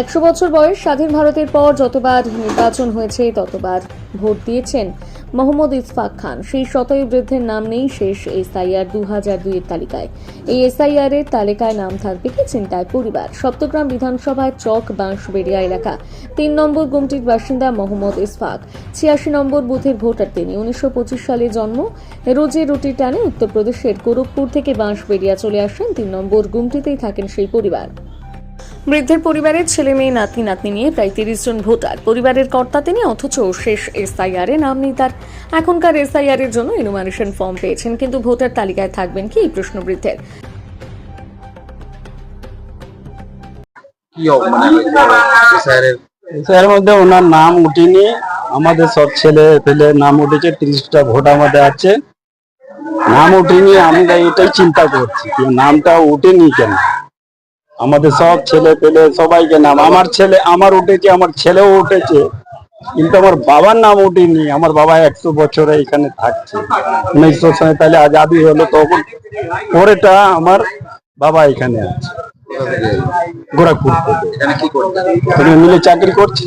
একশো বছর বয়স স্বাধীন ভারতের পর যতবার নির্বাচন হয়েছে ততবার ভোট দিয়েছেন মোহাম্মদ ইসফাক খান। সেই শতায়ু বৃদ্ধের নাম নেই, শেষ এসআইআর দু হাজার দুইয়ের তালিকায়। এই এসআইআর এর তালিকায় নাম থাকবে কি? চিন্তায় পরিবার। সপ্তগ্রাম বিধানসভায় চক বাঁশবেড়িয়া এলাকা। তিন নম্বর গুমটির বাসিন্দা মোহাম্মদ ইসফাক। ছিয়াশি নম্বর বুথের ভোটার তিনি। উনিশশো পঁচিশ সালে জন্ম। রোজে রুটি টানে উত্তরপ্রদেশের গোরখপুর থেকে বাঁশবেড়িয়া চলে আসেন। তিন নম্বর গুমটিতেই থাকেন সেই পরিবার। বৃদ্ধের পরিবারের ছেলে মেয়ে নাতনি নাতনি নিয়ে প্রায় তিরিশ জন ভোটার। পরিবারের কর্তা তিনি অথচ শেষ এসআইআর এ নাম নেই তার। এখনকার এসআইআর এর জন্য ইনুমারেশন ফর্ম পেয়েছেন কিন্তু ভোটার তালিকায় থাকবেন কি এই প্রশ্ন বৃদ্ধের? মানে এর মধ্যে ওনার নাম উঠেনি। আমাদের সব ছেলে পেলে নাম উঠেছে তিরিশটা ভোট আমাদের আছে। নাম উঠেনি আমি তাই এটাই চিন্তা করছি যে নামটা উঠেনি কেন? আমাদের সব ছেলে পেলে সবাইকে নাম আমার ছেলে আমার উঠেছে আমার ছেলেও উঠেছে। কিন্তু আমার বাবার নাম উঠেনি আমার বাবা একশো বছরে এখানে থাকছে। উনিশশো সাঁতালে আজাদি হলো তখন। পরেটা আমার বাবা এখানে আছে থেকে। এখানে করতেন মিলে চাকরি করছি।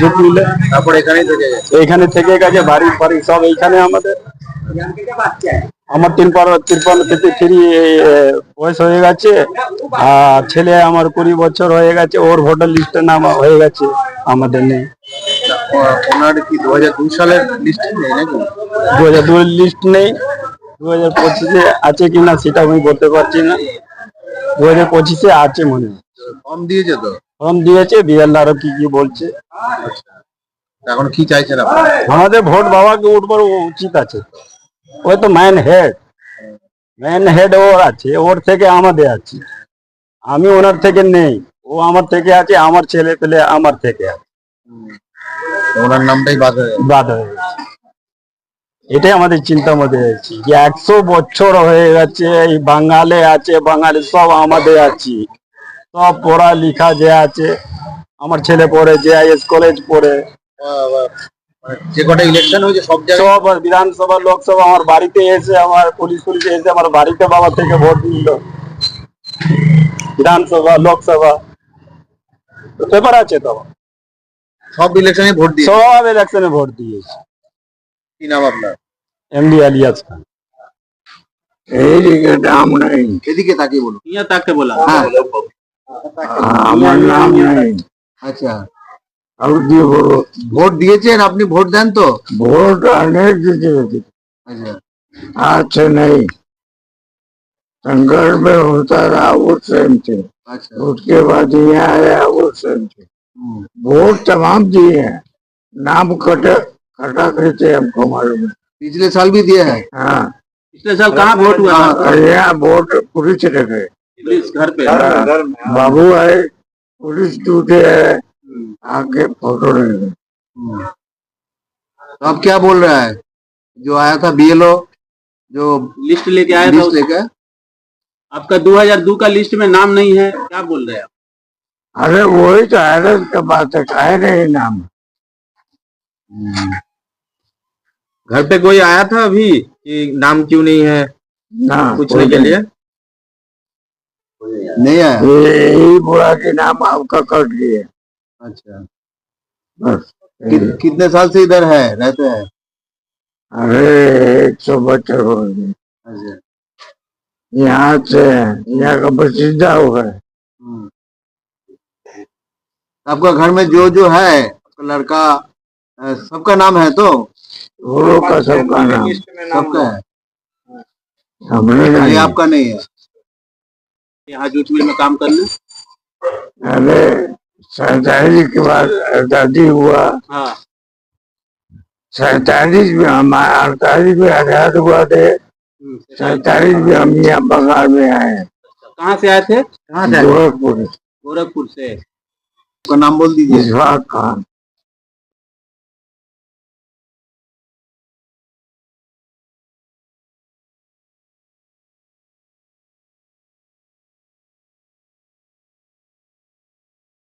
জুট মিলে। তারপর থেকে এইখানে থেকে গেছে বাড়ি ফাড়ি সব এইখানে আমাদের। আমার তিন পার তিরপান্ন থেকে থ্রি বয়স হয়ে গেছে আর ছেলে আমার কুড়ি বছর হয়ে গেছে ওর ভোটার লিস্টে নাম হয়ে গেছে আমাদের নেই ওনার কি দু হাজার দুই সালের লিস্ট নেই নাকি? দু হাজার দুই লিস্ট নেই দু হাজার পঁচিশে আছে কিনা সেটা আমি বলতে পারছি না। দু হাজার পঁচিশে আছে মনে হয়। ফর্ম দিয়েছে তো? ফর্ম দিয়েছে বিএলআরও কি কি বলছে। এখন কি চাইছেন আমাদের ভোট বাবাকে উঠবার উচিত আছে। ওই তো ম্যান হেড ম্যান হেড ওর আছে ওর থেকে আমাদের আছে। আমি ওনার থেকে নেই ও আমার থেকে আছে আমার ছেলে পেলে আমার থেকে আছে। ওনার নামটাই বাদ হয়ে বাদ হয়ে গেছে। এটাই আমাদের চিন্তার মধ্যে আছে যে একশো বছর হয়ে গেছে এই বাঙালে আছে বাঙালি সব আমাদের আছি। সব পড়া লিখা যে আছে আমার ছেলে পড়ে যে আইএস কলেজ পড়ে। যে কটা ইলেকশন হয়েছে সব সব বিধানসভা লোকসভা আমার বাড়িতে এসে আমার পুলিশ পুলিশ এসে আমার বাড়িতে বাবা থেকে ভোট নিল বিধানসভা লোকসভা। পেপার আছে তো? সব ইলেকশনে ভোট দিয়ে সব ইলেকশনে ভোট দিয়েছে। কি নাম আপনার? এমডি আলিয়াস খান। এইদিকে নাম নাই। এদিকে তাকে বলো ইয়া তাকে বলা। হ্যাঁ।, হ্যাঁ আমার নাম নাই। আচ্ছা। ভোট দিয়েছেন আপনি ভোট দেন তো ভোট নেই संघर्ष में होता रहा उसके बाद यहाँ आया वोट तमाम दिए हैं। नाम कटा कटा करते हमको मालूम है। पिछले साल भी दिया है? हाँ। पिछले साल कहाँ वोट हुआ यहाँ वोट पुलिस चले गए घर पे। हाँ। बाबू आए पुलिस टूटे है। आके फ़ोटो रह तो अब क्या बोल रहा है? जो आया था बीएलओ जो लिस्ट लेके आया था लिस्ट लेकर आपका 2002 का लिस्ट में नाम नहीं है क्या बोल रहे हैं आप? अरे वही तो हैरत का बात है काहे नहीं नाम। घर पे कोई आया था अभी कि नाम क्यों नहीं है? ना पूछने के लिए? नहीं आया। ये यही बुरा के नाम आपका कट गया। अच्छा। बस कि, कितने साल से इधर है रहते हैं? अरे एक सौ बच्चे हो गए अच्छा। यहाँ से यहाँ का बसीदा हुआ है। हम्म। आपका घर में जो जो है आपका लड़का सबका नाम है तो? वो का सबका नाम। सबका है। हमने आपका नहीं है। यहाँ जूट मिल में काम करने अरे सैतालीस के बाद आज़ादी हुआ। हाँ। सैतालीस में हम अड़तालीस में आज़ाद हुआ थे। हम्म, सैतालीस में हम यहाँ बंगाल में आए। कहा कहाँ से आए थे? कहाँ से गोरखपुर। गोरखपुर से। आपका नाम बोल दीजिए। खान।